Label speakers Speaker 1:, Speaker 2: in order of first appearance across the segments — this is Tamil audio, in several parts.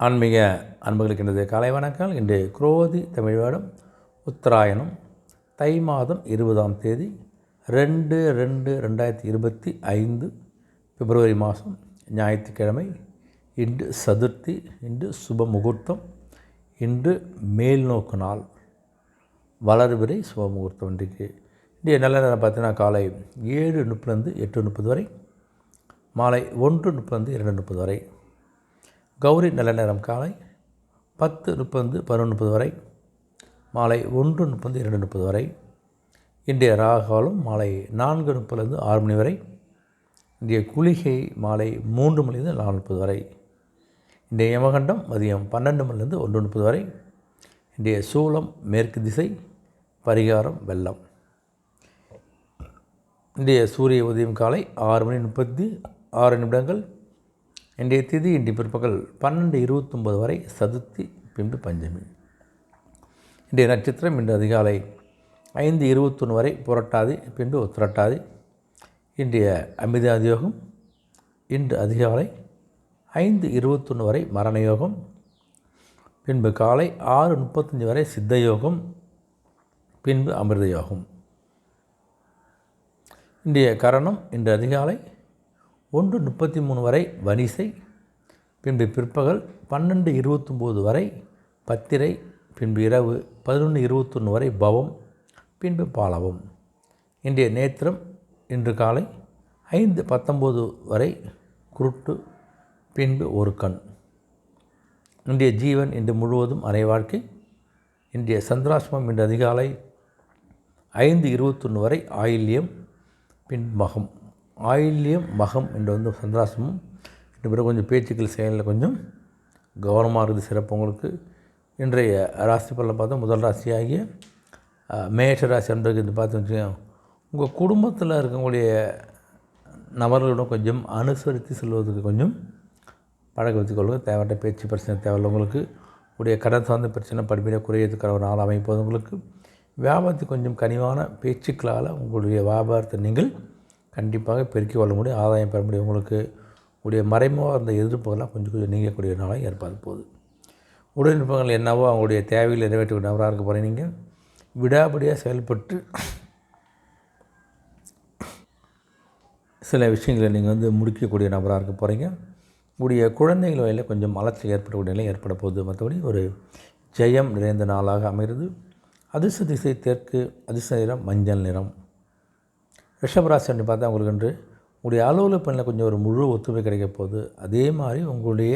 Speaker 1: ஆன்மீக அன்புகளுக்கு எனது காலை வணக்கம் இன்று குரோதி தமிழ் வருடம் உத்தராயணம் தை மாதம் இருபதாம் தேதி ரெண்டு ரெண்டு ரெண்டாயிரத்தி இருபத்தி ஐந்து பிப்ரவரி மாதம் ஞாயிற்றுக்கிழமை இன்று சதுர்த்தி இன்று சுப முகூர்த்தம் இன்று மேல்நோக்கு நாள் வளர்விரை சுப முகூர்த்தம் இன்றைக்கு. இன்றைய நல்ல நேரம் பார்த்தீங்கன்னா காலை ஏழு முப்பதுலேருந்து எட்டு முப்பது வரை மாலை ஒன்று முப்பது இரண்டு முப்பது வரை. கௌரி நல்ல நேரம் காலை பத்து முப்பது பதினொன்று முப்பது வரை மாலை ஒன்று முப்பது இரண்டு முப்பது வரை இன்றைய ராகாலம் மாலை நான்கு முப்பதுலேருந்து ஆறு மணி வரை இன்றைய குளிகை மாலை மூன்று மணிலேருந்து நாலு முப்பது வரை இன்றைய யமகண்டம் மதியம் பன்னெண்டு மணிலேருந்து ஒன்று முப்பது வரை இன்றைய சூளம் மேற்கு திசை பரிகாரம் வெள்ளம். இன்றைய சூரிய உதயம் காலை ஆறு மணி முப்பத்தி ஆறு நிமிடங்கள் இன்றைய திதி இன்று பிற்பகல் பன்னெண்டு இருபத்தொம்பது வரை சதுர்த்தி பின்பு பஞ்சமி. இன்றைய நட்சத்திரம் இன்று அதிகாலை ஐந்து இருபத்தொன்று வரை புரட்டாதி பின்பு உத்திரட்டாதி. இன்றைய அமிதாதி யோகம் இன்று அதிகாலை ஐந்து இருபத்தொன்று வரை மரண யோகம் பின்பு காலை ஆறு முப்பத்தஞ்சு வரை சித்த யோகம் பின்பு அமிர்த யோகம். இன்றைய கரணம் இன்று அதிகாலை ஒன்று முப்பத்தி மூணு வரை வனிசை பின்பு பிற்பகல் பன்னெண்டு இருபத்தொம்போது வரை பத்திரை பின்பு இரவு பதினொன்று இருபத்தொன்று வரை பவம் பின்பு பாலவம். இன்றைய நேத்திரம் இன்று காலை ஐந்து பத்தொம்போது வரை குருட்டு பின்பு ஒரு கண். இன்றைய ஜீவன் இன்று முழுவதும் அரை வாழ்க்கை. இன்றைய சந்திராசிரமம் இன்று அதிகாலை ஐந்து இருபத்தொன்று வரை ஆயில்யம் பின் மகம். ஆயில்யம் மகம் என்று வந்து சந்திராசமும் இந்த பிறகு கொஞ்சம் பேச்சுக்கள் செயலில் கொஞ்சம் கவனமாக இருக்குது சிறப்பு உங்களுக்கு. இன்றைய ராசி பலன் பார்த்தா முதல் ராசியாகிய மேஷ ராசி அன்பர்கள் இது பார்த்து வச்சுக்கோங்க உங்கள் குடும்பத்தில் இருக்கக்கூடிய நபர்களுடன் கொஞ்சம் அனுசரித்து செல்வதற்கு கொஞ்சம் பழக வச்சுக்கொள்ளுங்க. தேவையான பேச்சு பிரச்சனை தேவையில்லை உங்களுக்கு. உடைய கடன் சார்ந்த பிரச்சனை படிப்படியாக குறையிறதுக்கான ஒரு நாள் அமைப்பது உங்களுக்கு. வியாபாரத்தை கொஞ்சம் கனிவான பேச்சுக்களால் உங்களுடைய வியாபாரத்தை நீங்கள் கண்டிப்பாக பெருக்கி கொள்ள முடியும் ஆதாயம் பெற முடியும். உங்களுக்கு உடைய மறைமுக அந்த எதிர்ப்புகள்லாம் கொஞ்சம் கொஞ்சம் நீங்கக்கூடிய நாளாக ஏற்பாடு போகுது. உடல்நுட்பங்கள் என்னவோ அவங்களுடைய தேவையில் நிறைவேற்றக்கூடிய நபராக இருக்க போகிறீங்க நீங்கள் விடாபடியாக செயல்பட்டு சில விஷயங்களை நீங்கள் வந்து முடிக்கக்கூடிய நபராக இருக்க போகிறீங்க உடைய குழந்தைகள் வகையில் கொஞ்சம் அலட்சியம் ஏற்படக்கூடிய நிலை ஏற்பட போகுது. மற்றபடி ஒரு ஜெயம் நிறைந்த நாளாக அமைகிறது. அதிர்ஷ்ட திசை தெற்கு அதிர்ஷ்ட நிறம் மஞ்சள் நிறம். ரிஷபராசி என்று பார்த்தா உங்களுக்கு என்று உங்களுடைய அலுவலக பணியில் கொஞ்சம் ஒரு முழு ஒத்துமை கிடைக்க போகுது. அதே மாதிரி உங்களுடைய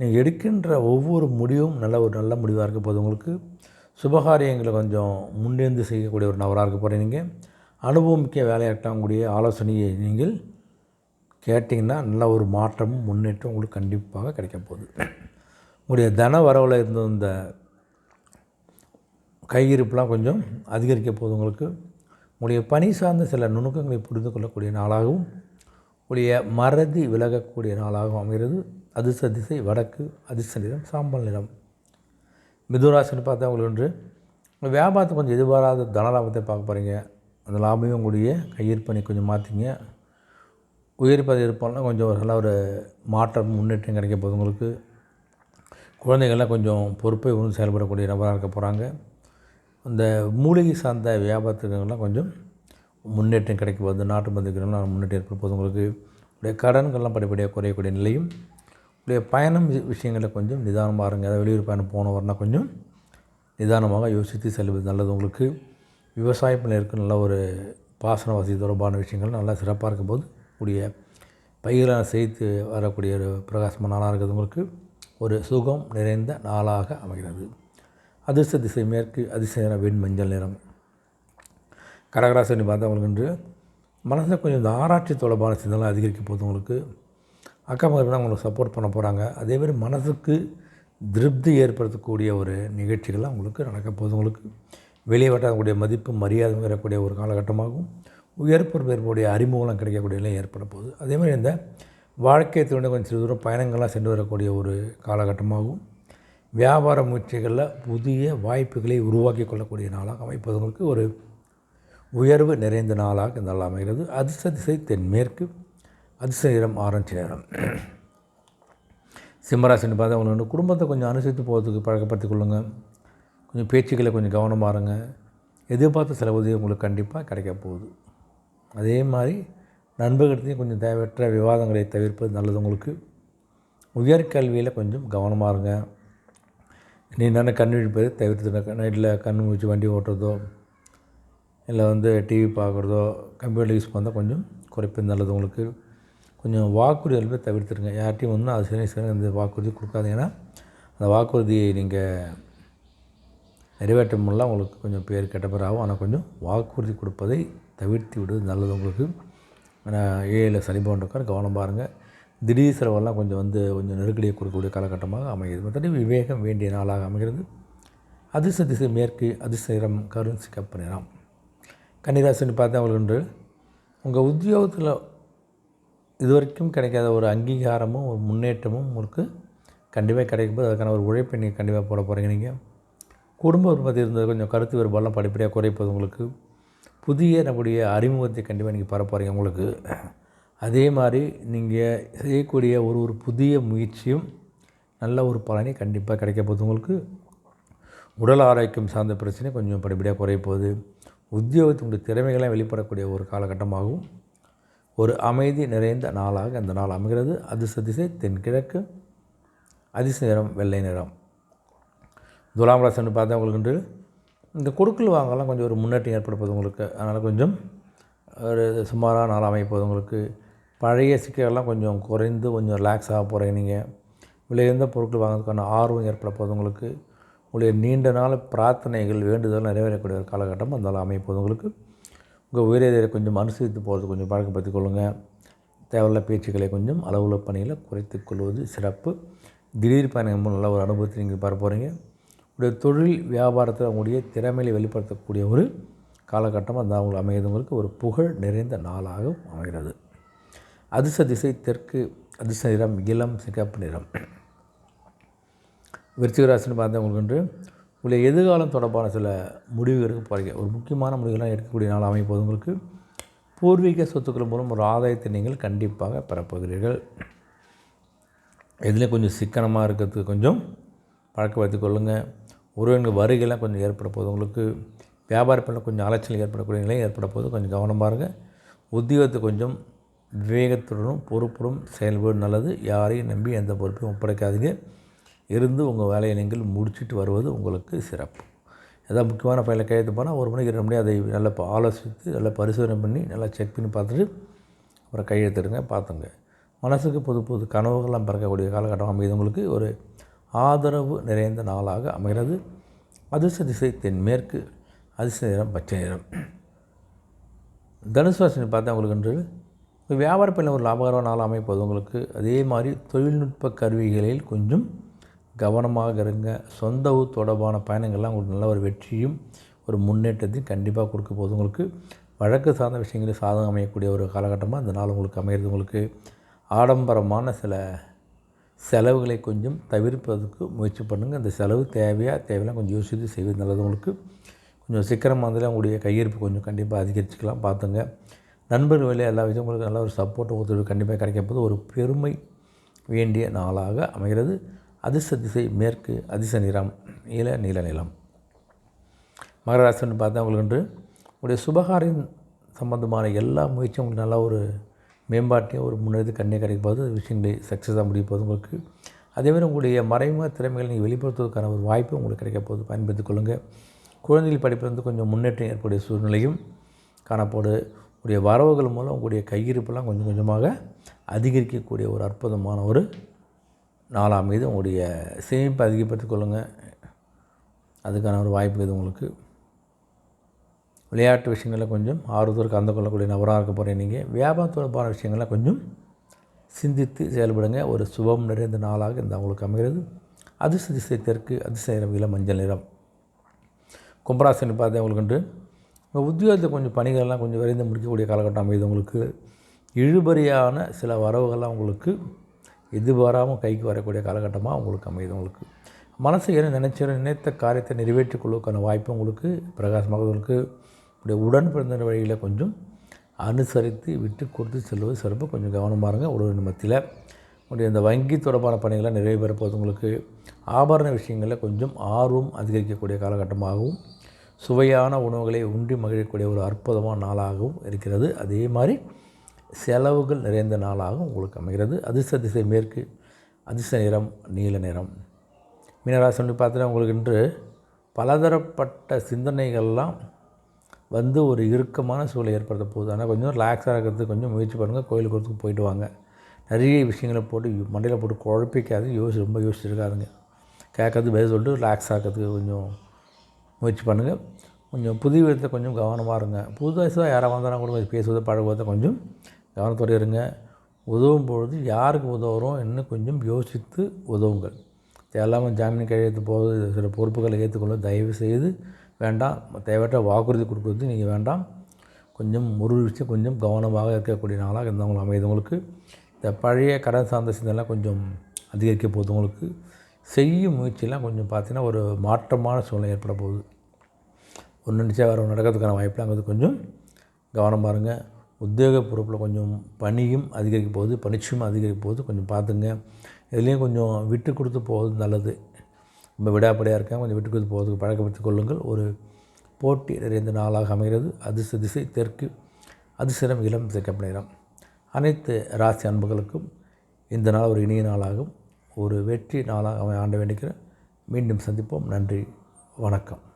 Speaker 1: நீங்கள் எடுக்கின்ற ஒவ்வொரு முடிவும் நல்ல ஒரு நல்ல முடிவாக இருக்க போகுது. உங்களுக்கு சுபகாரியங்களை கொஞ்சம் முன்னேந்து செய்யக்கூடிய ஒரு நபராக இருக்க போகிறீங்க அனுபவமிக்க வேலையாட்டக்கூடிய ஆலோசனையை நீங்கள் கேட்டிங்கன்னா நல்ல ஒரு மாற்றமும் முன்னேற்றம் உங்களுக்கு கண்டிப்பாக கிடைக்க போகுது. உங்களுடைய தன வரவில் இருந்த இந்த கையிருப்பெலாம் கொஞ்சம் அதிகரிக்க போகுது உங்களுக்கு. உங்களுடைய பணி சார்ந்த சில நுணுக்கங்களை புரிந்து கொள்ளக்கூடிய நாளாகவும் உடைய மறதி விலகக்கூடிய நாளாகவும் அமைகிறது. அதிர்ஷ்ட திசை வடக்கு அதிர்ஷ்ட நிறம் சாம்பல் நிறம். மிதுராசின்னு பார்த்தா உங்களுக்கு ஒன்று உங்கள் வியாபாரத்தை கொஞ்சம் எதிர்பாராத தன லாபத்தை பார்க்க போகிறீங்க அந்த லாபமே உங்களுடைய கையிருப்பணி கொஞ்சம் மாற்றிங்க உயிர் பதவி கொஞ்சம் ஒரு நல்ல ஒரு மாற்றம் முன்னேற்றம் கிடைக்க போகுது உங்களுக்கு. குழந்தைகள்லாம் கொஞ்சம் பொறுப்பை ஒன்று செயல்படக்கூடிய நபராக இருக்க போகிறாங்க இந்த மூலிகை சார்ந்த வியாபாரத்துக்கெல்லாம் கொஞ்சம் முன்னேற்றம் கிடைக்கும் போது நாட்டு மருந்துக்கெல்லாம் முன்னேற்றம் ஏற்படும் போது உங்களுக்கு உடைய கடன்கள்லாம் படிப்படியாக குறையக்கூடிய நிலையும் உடைய பயணம் விஷயங்களில் கொஞ்சம் நிதானமாக இருங்க. அதாவது வெளியூர் பயணம் போனவர்னால் கொஞ்சம் நிதானமாக யோசித்து செல்வது நல்லது. உங்களுக்கு விவசாய பணியிற்கு நல்ல ஒரு பாசன வசதி தொடர்பான விஷயங்கள் நல்லா சிறப்பாக இருக்கும்போது கூடிய பயிர்களை செய்து வரக்கூடிய ஒரு பிரகாசமான நாளாக இருக்கிறது. உங்களுக்கு ஒரு சுகம் நிறைந்த நாளாக அமைகிறது. அதிர்ஷ்ட திசை மேற்கு அதிர்ஷ்ட வெண் மஞ்சள் நிறம். கடகராசனி பார்த்தா உங்களுக்கு என்று மனசில் கொஞ்சம் இந்த ஆராய்ச்சி தொடர்பான சிந்தனை அதிகரிக்க போகுது உங்களுக்கு. அக்கா பக்கத்தில் தான் உங்களுக்கு சப்போர்ட் பண்ண போகிறாங்க அதேமாதிரி மனதுக்கு திருப்தி ஏற்படுத்தக்கூடிய ஒரு நிகழ்ச்சிகள்லாம் உங்களுக்கு நடக்க போகுது உங்களுக்கு. வெளியே வட்டாக்கூடிய மதிப்பு மரியாதை வரக்கூடிய ஒரு காலகட்டமாகவும் உயர் பொறுப்பேற்புடைய அறிமுகம் கிடைக்கக்கூடிய நிலை ஏற்பட போகுது. அதேமாதிரி இந்த வாழ்க்கை துணை கொஞ்சம் சிறு தூரம் பயணங்கள்லாம் சென்று வரக்கூடிய ஒரு காலகட்டமாகவும் வியாபார முயற்சிகளில் புதிய வாய்ப்புகளை உருவாக்கி கொள்ளக்கூடிய நாளாக அமைப்பதற்கு ஒரு உயர்வு நிறைந்த நாளாக இந்த நாள் அமைகிறது. அதிர்ஷ்ட திசை தென்மேற்கு அதிர்ஷ்ட நிறம் ஆரஞ்சு நிறம். சிம்மராசின்னு பார்த்தா உங்களுக்கு குடும்பத்தை கொஞ்சம் அனுசரித்து போகிறதுக்கு பழக்கப்படுத்திக் கொள்ளுங்கள் கொஞ்சம் பேச்சுக்களை கொஞ்சம் கவனமாக இருங்க எதிர்பார்த்த சில உதவி உங்களுக்கு கண்டிப்பாக கிடைக்க போகுது. அதே மாதிரி நண்பர்கிட்டையும் கொஞ்சம் தேவையற்ற விவாதங்களை தவிர்ப்பது நல்லது உங்களுக்கு. உயர்கல்வியில் கொஞ்சம் கவனமாக இருங்க. நீ என்னென்ன கண் விழிப்பது தவிர்த்து நைட்டில் கண் வச்சு வண்டி ஓட்டுறதோ இல்லை வந்து டிவி பார்க்குறதோ கம்ப்யூட்டர் யூஸ் பண்ணால் கொஞ்சம் குறைப்பது நல்லது உங்களுக்கு. கொஞ்சம் வாக்குறுதி எல்லாமே தவிர்த்துருங்க. யார்ட்டையும் வந்து அது சரி சரி இந்த வாக்குறுதி கொடுக்காதீங்கன்னா அந்த வாக்குறுதியை நீங்கள் நிறைவேற்ற முடியல உங்களுக்கு கொஞ்சம் பேர் கெட்ட பேர் ஆகும். ஆனால் கொஞ்சம் வாக்குறுதி கொடுப்பதை தவிர்த்து விடுவது நல்லது உங்களுக்கு. ஆனால் ஏழில் சனி போன்றக்கார கவனம் பாருங்கள் திடீர் செலவெல்லாம் கொஞ்சம் வந்து கொஞ்சம் நெருக்கடியை கொடுக்கக்கூடிய காலகட்டமாக அமைகிறது. மற்றபடி விவேகம் வேண்டிய நாளாக அமைகிறது. அதிர்ஷ்ட திசை மேற்கு அதிர்ஷ்டம் கருண் சிகப்பு நிறம் கன்னிராசின்னு பார்த்தா உங்களுக்கு உங்கள் உத்தியோகத்தில் இதுவரைக்கும் கிடைக்காத ஒரு அங்கீகாரமும் ஒரு முன்னேற்றமும் உங்களுக்கு கண்டிப்பாக கிடைக்கும்போது அதுக்கான ஒரு உழைப்பை நீங்கள் கண்டிப்பாக போட போகிறீங்க நீங்கள் குடும்ப உற்பத்தி இருந்தது கொஞ்சம் கருத்து வேறுபாடெல்லாம் படிப்படியாக குறைப்பது உங்களுக்கு. புதிய நம்முடைய அறிமுகத்தை கண்டிப்பாக நீங்கள் பெற போகிறீங்க உங்களுக்கு. அதே மாதிரி நீங்கள் செய்யக்கூடிய ஒரு ஒரு புதிய முயற்சியும் நல்ல ஒரு பலனை கண்டிப்பாக கிடைக்க போகுது. உங்களுக்கு உடல் ஆரோக்கியம் சார்ந்த பிரச்சனை கொஞ்சம் படிப்படியாக குறைய போகுது. உத்தியோகத்தினுடைய திறமைகளாக வெளிப்படக்கூடிய ஒரு காலகட்டமாகவும் ஒரு அமைதி நிறைந்த நாளாக அந்த நாள் அமைகிறது. அதிர்ஷ்ட திசை தென்கிழக்கு அதிர்ஷ்ட நிறம் வெள்ளை நிறம். துலாம் ராசின்னு பார்த்தா உங்களுக்கு இந்த கொடுக்கல் வாங்கலாம். கொஞ்சம் ஒரு முன்னேற்றம் ஏற்படுப்பது உங்களுக்கு. அதனால் கொஞ்சம் ஒரு சுமாராக நாள் அமைப்போது உங்களுக்கு. பழைய சிக்கலெல்லாம் கொஞ்சம் குறைந்து கொஞ்சம் ரிலாக்ஸ் ஆக போகிறீங்க நீங்கள் விலையுந்த பொருட்கள் வாங்குறதுக்கான ஆர்வம் ஏற்பட போகுது உங்களுக்கு. உங்களுடைய நீண்ட நாள் பிரார்த்தனைகள் வேண்டுதல் நிறைவேறக்கூடிய ஒரு காலகட்டம் அந்த அமைப்போது உங்களுக்கு. உங்கள் உயரியதை கொஞ்சம் அனுசரித்து போகிறது கொஞ்சம் பழக்கப்படுத்திக் கொள்ளுங்கள் தேவையில்ல பேச்சுக்களை கொஞ்சம் அளவுள்ள பணியில் குறைத்து கொள்வது சிறப்பு. திடீர் பயணம் நல்ல ஒரு அனுபவத்தை நீங்கள் பார்க்க போகிறீங்க உடைய தொழில் வியாபாரத்தில் உங்களுடைய திறமையை வெளிப்படுத்தக்கூடிய ஒரு காலகட்டம் அந்த அவங்களுக்கு அமைகிறவங்களுக்கு ஒரு புகழ் நிறைந்த நாளாகவும் அமைகிறது. அதிர்ஷ்ட திசை தெற்கு அதிர்ஷ்ட நிறம் இளம் சிகப்பு நிறம். விருச்சிகராசின்னு பார்த்தவங்களுக்கு என்று உங்களுடைய எதிர்காலம் தொடர்பான சில முடிவுகள் எடுக்க ஒரு முக்கியமான முடிவுகள்லாம் எடுக்கக்கூடிய நாள் அமைப்போது உங்களுக்கு. பூர்வீக சொத்துக்கள் மூலம் ஒரு ஆதாயத்தை நீங்கள் கண்டிப்பாக பெறப்போகிறீர்கள் எதுலேயும் கொஞ்சம் சிக்கனமாக இருக்கிறதுக்கு கொஞ்சம் பழக்கப்படுத்தி கொள்ளுங்கள் உறவினர்கள் வருகையெல்லாம் கொஞ்சம் ஏற்பட போகுது உங்களுக்கு. பண்ண கொஞ்சம் அலைச்சல் ஏற்படக்கூடிய நிலை ஏற்பட போது கொஞ்சம் கவனமாக இருங்க. உத்தியோகத்தை கொஞ்சம் விவேகத்துடனும் பொறுப்புடன் செயல்படும் நல்லது. யாரையும் நம்பி எந்த பொறுப்பையும் ஒப்படைக்காதீங்க. இருந்து உங்கள் வேலையை நீங்கள் முடிச்சுட்டு வருவது உங்களுக்கு சிறப்பு. எதாவது முக்கியமான ஃபைலில் கையெழுத்து போனால் ஒரு மணிக்கு ரெண்டு மணி அதை நல்லா ஆலோசித்து நல்லா பரிசோதனை பண்ணி நல்லா செக் பண்ணி பார்த்துட்டு அப்புறம் கையெழுத்துடுங்க பார்த்துங்க. மனசுக்கு புது புது கனவுகள்லாம் பிறக்கக்கூடிய காலகட்டம் அமைது உங்களுக்கு. ஒரு ஆதரவு நிறைந்த நாளாக அமைகிறது. அதிர்ஷ்ட திசை தென்மேற்கு அதிர்ஷ்ட நிறம் பச்சை நிறம். தனுசு பார்த்தா உங்களுக்கு என்று வியாபார பணியில் ஒரு லாபகரமான நாள் அமைப்பது உங்களுக்கு அதே மாதிரி தொழில்நுட்ப கருவிகளில் கொஞ்சம் கவனமாக இருங்க. சொந்த ஊர் தொடர்பான பயணங்கள்லாம் உங்களுக்கு நல்ல ஒரு வெற்றியும் ஒரு முன்னேற்றத்தையும் கண்டிப்பாக கொடுக்க போது உங்களுக்கு வழக்கு சார்ந்த விஷயங்களில் சாதகம் அமையக்கூடிய ஒரு காலகட்டமாக அந்த நாள் உங்களுக்கு அமையிறது உங்களுக்கு ஆடம்பரமான சில செலவுகளை கொஞ்சம் தவிர்ப்பதற்கு முயற்சி பண்ணுங்கள் அந்த செலவு தேவையாக தேவையெல்லாம் கொஞ்சம் யோசித்து செய்வது நல்லது. உங்களுக்கு கொஞ்சம் சீக்கிரமாக இருந்தாலும் உங்களுடைய கையிருப்பு கொஞ்சம் கண்டிப்பாக அதிகரிச்சுக்கலாம். பார்த்துங்க. நண்பர்கள் வேலையை எல்லா விஷயம் உங்களுக்கு நல்ல ஒரு சப்போர்ட் ஒத்துழைப்பு கண்டிப்பாக கிடைக்கப்போது. ஒரு பெருமை வேண்டிய நாளாக அமைகிறது. அதிர்ஷ்ட திசை மேற்கு அதிர்ஷ்ட நிறம் நீல நீல நிலம். மகராசன் பார்த்தா உங்களுக்கு என்று உங்களுடைய சுபகாரியம் சம்பந்தமான எல்லா முயற்சியும் உங்களுக்கு நல்ல ஒரு மேம்பாட்டையும் ஒரு முன்னெடுத்து கண்ணே கிடைக்கும்போது விஷயங்களை சக்ஸஸாக முடிய போது உங்களுக்கு. அதேமாதிரி உங்களுடைய மறைமுக திறமைகளை நீங்கள் வெளிப்படுத்துவதற்கான ஒரு வாய்ப்பு உங்களுக்கு கிடைக்க போது பயன்படுத்திக் கொள்ளுங்கள் குழந்தைகள் படிப்பில் வந்து கொஞ்சம் முன்னேற்றம் ஏற்படைய சூழ்நிலையும் காணப்போடு உங்களுடைய வரவுகள் மூலம் உங்களுடைய கையிருப்பெல்லாம் கொஞ்சம் கொஞ்சமாக அதிகரிக்கக்கூடிய ஒரு அற்புதமான ஒரு நாலாம் மீது உங்களுடைய சேமிப்பை அதிகப்படுத்திக் கொள்ளுங்கள் அதுக்கான ஒரு வாய்ப்பு இது உங்களுக்கு. விளையாட்டு விஷயங்களில் கொஞ்சம் ஆறுதல் கலந்து கொள்ளக்கூடிய நபராக இருக்க போகிறேன் நீங்கள் வியாபாரம் தொடர்பான விஷயங்கள்லாம் கொஞ்சம் சிந்தித்து செயல்படுங்க. ஒரு சுபம் நிறைந்த நாளாக இந்த உங்களுக்கு அமைகிறது. அதிர்ஷ்ட திசை தெற்கு அதிர்ஷ்ட நிறம் மஞ்சள் நிறம். கும்பராசனி பார்த்தா உங்களுக்கு உங்கள் உத்தியோகத்தில் கொஞ்சம் பணிகள்லாம் கொஞ்சம் விரைந்து முடிக்கக்கூடிய காலகட்டம் அமைது உங்களுக்கு. இழுபறியான சில வரவுகள்லாம் உங்களுக்கு எதிர்பாராமல் கைக்கு வரக்கூடிய காலகட்டமாக உங்களுக்கு அமையுது உங்களுக்கு. மனசு என்ன நினைச்ச நினைத்த காரியத்தை நிறைவேற்றிக் கொள்வதற்கான வாய்ப்பு உங்களுக்கு பிரகாசமாக உங்களுக்கு. உடைய உடன் பிறந்த வழியில் கொஞ்சம் அனுசரித்து விட்டு கொடுத்து செல்வது சிறப்பு. கொஞ்சம் கவனமாக இருங்க. உடல் மத்தியில் உங்களுடைய இந்த வங்கி தொடர்பான பணிகள்லாம் நிறைவேறப்போது உங்களுக்கு. ஆபரண விஷயங்களில் கொஞ்சம் ஆர்வம் அதிகரிக்கக்கூடிய காலகட்டமாகவும் சுவையான உணவுகளை உண்டி மகிழக்கூடிய ஒரு அற்புதமான நாளாகவும் இருக்கிறது. அதே மாதிரி செலவுகள் நிறைந்த நாளாகவும் உங்களுக்கு அமைகிறது. அதிர்ஷ்ட திசை மேற்கு அதிர்ஷ்ட நிறம் நீல நிறம். மீனராசி பார்த்தீங்கன்னா உங்களுக்கு இன்று பலதரப்பட்ட சிந்தனைகள்லாம் வந்து ஒரு இறுக்கமான சூழலை ஏற்படுத்த போகுது. ஆனால் கொஞ்சம் ரிலாக்ஸாக இருக்கிறதுக்கு கொஞ்சம் முயற்சி பண்ணுங்கள் கோயிலுக்கு ஒருத்துக்கு போயிட்டு வாங்க. நிறைய விஷயங்களை போட்டு மண்டையில் போட்டு குழப்பிக்காது யோசி ரொம்ப யோசிச்சுருக்காதுங்க. கேட்கறது பதில் சொல்லிட்டு ரிலாக்ஸ் ஆகிறதுக்கு கொஞ்சம் முயற்சி பண்ணுங்கள் கொஞ்சம் புது விதத்தை கொஞ்சம் கவனமாக இருங்க. புதுசாக யாராக வந்தாலும் கூட கொஞ்சம் பேசுவதை பழகுவதை கொஞ்சம் கவனத்தோடு இருங்க. உதவும் பொழுது யாருக்கு உதவுறோம் என்ன கொஞ்சம் யோசித்து உதவுங்கள். தேவையில்லாமல் ஜாமீன் கையெழுத்து போகிறது சில பொறுப்புகளை ஏற்றுக்கொள்ள தயவு செய்து வேண்டாம். தேவையற்ற வாக்குறுதி கொடுக்குறது நீங்கள் வேண்டாம். கொஞ்சம் முருவிச்சு கொஞ்சம் கவனமாக இருக்கக்கூடிய நாளாக இருந்தவங்களுக்கு அமைதவங்களுக்கு இந்த பழைய கடன் சார்ந்த சிந்தனைலாம் கொஞ்சம் அதிகரிக்க போகுது உங்களுக்கு. செய்யும் முயற்சியெல்லாம் கொஞ்சம் பார்த்தீங்கன்னா ஒரு மாற்றமான சூழ்நிலை ஏற்பட போகுது. ஒன்று நினச்சா வேறு நடக்கிறதுக்கான வாய்ப்புலாம் அங்கே கொஞ்சம் கவனம் பாருங்கள் உத்தியோக பொறுப்பில் கொஞ்சம் பணியும் அதிகரிக்க போகுது. பணிச்சும் அதிகரிக்க போகுது. கொஞ்சம் பார்த்துங்க. இதுலேயும் கொஞ்சம் விட்டு கொடுத்து போகிறது நல்லது. ரொம்ப விடாப்படியாக இருக்கேன் கொஞ்சம் விட்டு கொடுத்து போகிறதுக்கு பழக்கப்படுத்திக் கொள்ளுங்கள். ஒரு போட்டி நிறைந்த நாளாக அமைகிறது. அதிர்ஷ்ட திசை தெற்கு அதிர்ஷ்டம் இளம் திசைக்கப்படுகிறோம் அனைத்து ராசி அன்புகளுக்கும் இந்த நாள் ஒரு இனிய நாளாகும். ஒரு வெற்றி நாளாக அவன் ஆண்ட வேண்டிக்கிறேன் மீண்டும் சந்திப்போம். நன்றி. வணக்கம்.